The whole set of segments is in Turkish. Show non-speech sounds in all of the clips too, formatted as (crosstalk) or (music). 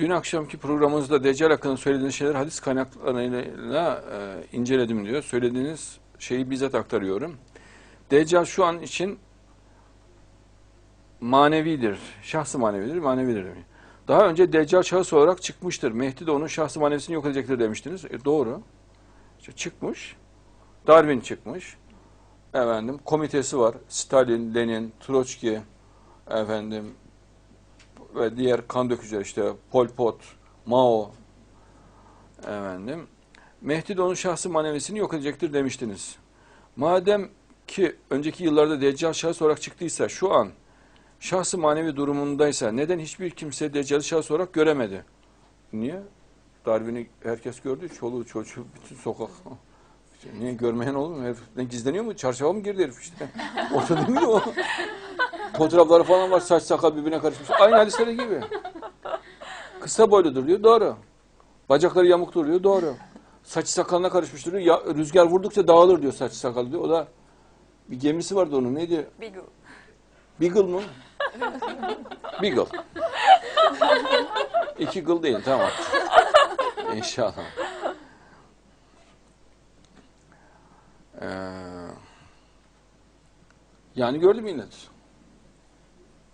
Dün akşamki programımızda Deccal hakkında söylediğiniz şeyler hadis kaynaklarıyla e, inceledim diyor. Söylediğiniz şeyi bizzat aktarıyorum. Deccal şu an için manevidir. Şahsı manevidir, manevidir demiş. Daha önce Deccal şahıs olarak çıkmıştır. Mehdi de onun şahsı manevisini yok edecektir demiştiniz. E, doğru. İşte çıkmış. Darwin çıkmış. Efendim komitesi var. Stalin, Lenin, Troçki, efendim ve diğer kan dökücüler işte Pol Pot, Mao efendim Mehdi de onun şahsı manevisini yok edecektir demiştiniz. Madem ki önceki yıllarda Deccal şahıs olarak çıktıysa şu an şahsı manevi durumundaysa neden hiçbir kimse Deccal'i şahıs olarak göremedi? Niye? Darwin'i herkes gördü. Çoluğu çocuğu bütün sokak. Niye görmeyen olur mu? Herif gizleniyor mu? Çarşafa mı girdi herif işte? (laughs) Ortada değil mi o? Fotoğrafları falan var. Saç sakal birbirine karışmış. Aynı hadislere gibi. Kısa boyludur diyor. Doğru. Bacakları yamuk duruyor. Doğru. Saçı sakalına karışmış duruyor. Ya, rüzgar vurdukça dağılır diyor saçı sakalı diyor. O da bir gemisi vardı onun. Neydi? Beagle. Beagle mı? Beagle. İki gıl değil. Tamam. İnşallah. Ee, yani gördü millet.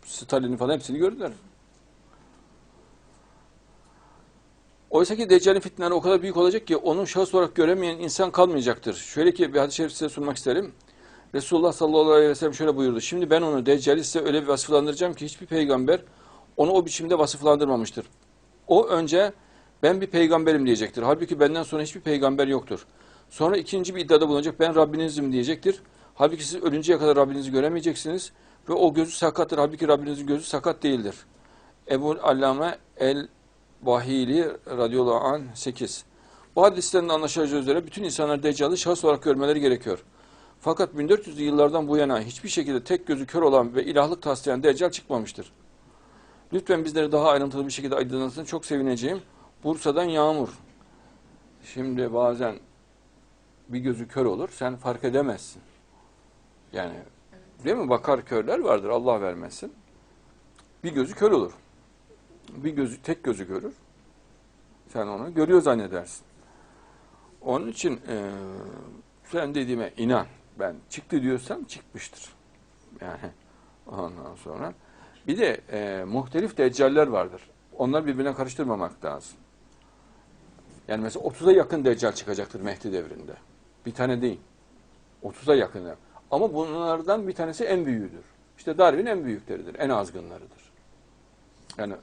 Stalin'i falan hepsini gördüler. Oysa ki Deccal'in fitneleri o kadar büyük olacak ki onun şahıs olarak göremeyen insan kalmayacaktır. Şöyle ki bir hadis-i şerif size sunmak isterim. Resulullah sallallahu aleyhi ve sellem şöyle buyurdu. Şimdi ben onu Deccal'i size öyle bir vasıflandıracağım ki hiçbir peygamber onu o biçimde vasıflandırmamıştır. O önce ben bir peygamberim diyecektir. Halbuki benden sonra hiçbir peygamber yoktur. Sonra ikinci bir iddiada bulunacak. Ben Rabbinizim diyecektir. Halbuki siz ölünceye kadar Rabbinizi göremeyeceksiniz. Ve o gözü sakattır. Halbuki Rabbinizin gözü sakat değildir. Ebu Allame el Vahili radıyallahu anh 8. Bu hadisten de anlaşılacağı üzere bütün insanlar Deccal'ı şahıs olarak görmeleri gerekiyor. Fakat 1400'lü yıllardan bu yana hiçbir şekilde tek gözü kör olan ve ilahlık taslayan Deccal çıkmamıştır. Lütfen bizleri daha ayrıntılı bir şekilde aydınlatsın. Çok sevineceğim. Bursa'dan Yağmur. Şimdi bazen bir gözü kör olur. Sen fark edemezsin. Yani değil mi? Bakar körler vardır. Allah vermesin. Bir gözü kör olur. Bir gözü tek gözü görür. Sen onu görüyor zannedersin. Onun için eee sen dediğime inan. Ben çıktı diyorsam çıkmıştır. Yani ondan sonra. Bir de e, muhtelif deccaller vardır. Onlar birbirine karıştırmamak lazım. Yani mesela 30'a yakın deccal çıkacaktır Mehdi devrinde. Bir tane değil. 30'a yakın. Ama bunlardan bir tanesi en büyüğüdür. İşte Darwin en büyükleridir, en azgınlarıdır. Yani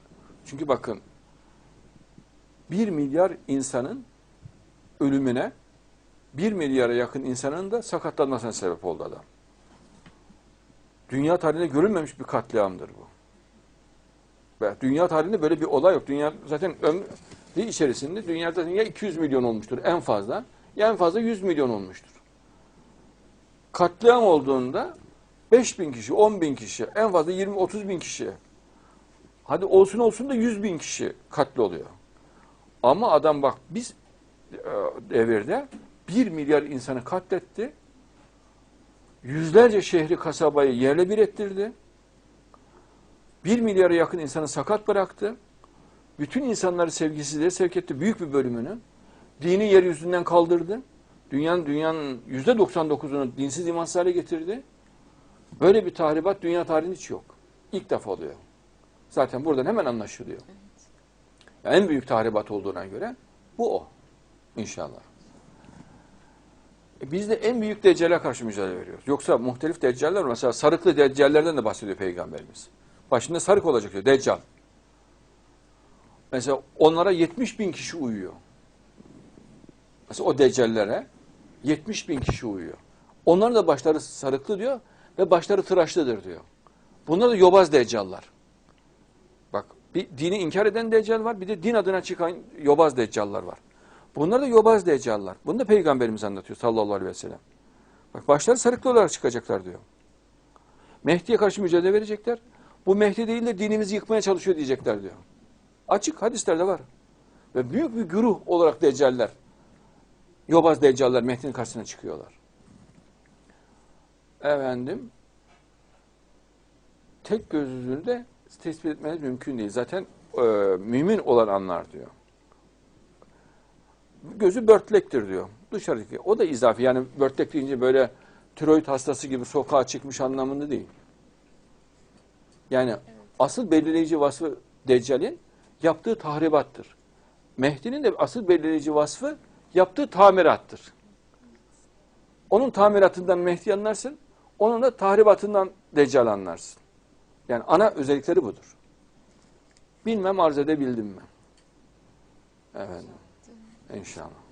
çünkü bakın bir milyar insanın ölümüne bir milyara yakın insanın da sakatlanmasına sebep oldu adam. Dünya tarihinde görülmemiş bir katliamdır bu. Dünya tarihinde böyle bir olay yok. Dünya zaten ömrü içerisinde dünyada dünya 200 milyon olmuştur en fazla. Ya en fazla 100 milyon olmuştur. Katliam olduğunda 5 bin kişi, 10 bin kişi, en fazla 20-30 bin kişi. Hadi olsun olsun da 100 bin kişi katli oluyor. Ama adam bak biz e, devirde 1 milyar insanı katletti. Yüzlerce şehri, kasabayı yerle bir ettirdi. 1 milyara yakın insanı sakat bıraktı. Bütün insanları sevgisizliğe sevk etti. Büyük bir bölümünü. Dini yeryüzünden kaldırdı. Dünyanın dünyanın yüzde 99'unu dinsiz imansız hale getirdi. Böyle bir tahribat dünya tarihinde hiç yok. İlk defa oluyor. Zaten buradan hemen anlaşılıyor. Yani en büyük tahribat olduğuna göre bu o. İnşallah. E biz de en büyük deccale karşı mücadele veriyoruz. Yoksa muhtelif deccaller var. Mesela sarıklı deccallerden de bahsediyor Peygamberimiz. Başında sarık olacak diyor. Deccal. Mesela onlara 70 bin kişi uyuyor. Mesela o deccallere 70 bin kişi uyuyor. Onların da başları sarıklı diyor ve başları tıraşlıdır diyor. Bunlar da yobaz deccallar. Bak bir dini inkar eden deccal var bir de din adına çıkan yobaz deccallar var. Bunlar da yobaz deccallar. Bunu da Peygamberimiz anlatıyor sallallahu aleyhi ve sellem. Bak başları sarıklı olarak çıkacaklar diyor. Mehdi'ye karşı mücadele verecekler. Bu Mehdi değil de dinimizi yıkmaya çalışıyor diyecekler diyor. Açık hadislerde var. Ve büyük bir güruh olarak deccaller, yobaz deccallar Mehdi'nin karşısına çıkıyorlar. Efendim, tek gözlülüğünü de tespit etmeniz mümkün değil. Zaten e, mümin olan anlar diyor. Gözü börtlektir diyor. Dışarıdaki. O da izafi. Yani börtlek deyince böyle tiroid hastası gibi sokağa çıkmış anlamında değil. Yani asıl belirleyici vasfı Deccal'in yaptığı tahribattır. Mehdi'nin de asıl belirleyici vasfı yaptığı tamirattır. Onun tamiratından Mehdi anlarsın, onun da tahribatından Deccal anlarsın. Yani ana özellikleri budur. Bilmem arz edebildim mi? Efendim. İnşallah.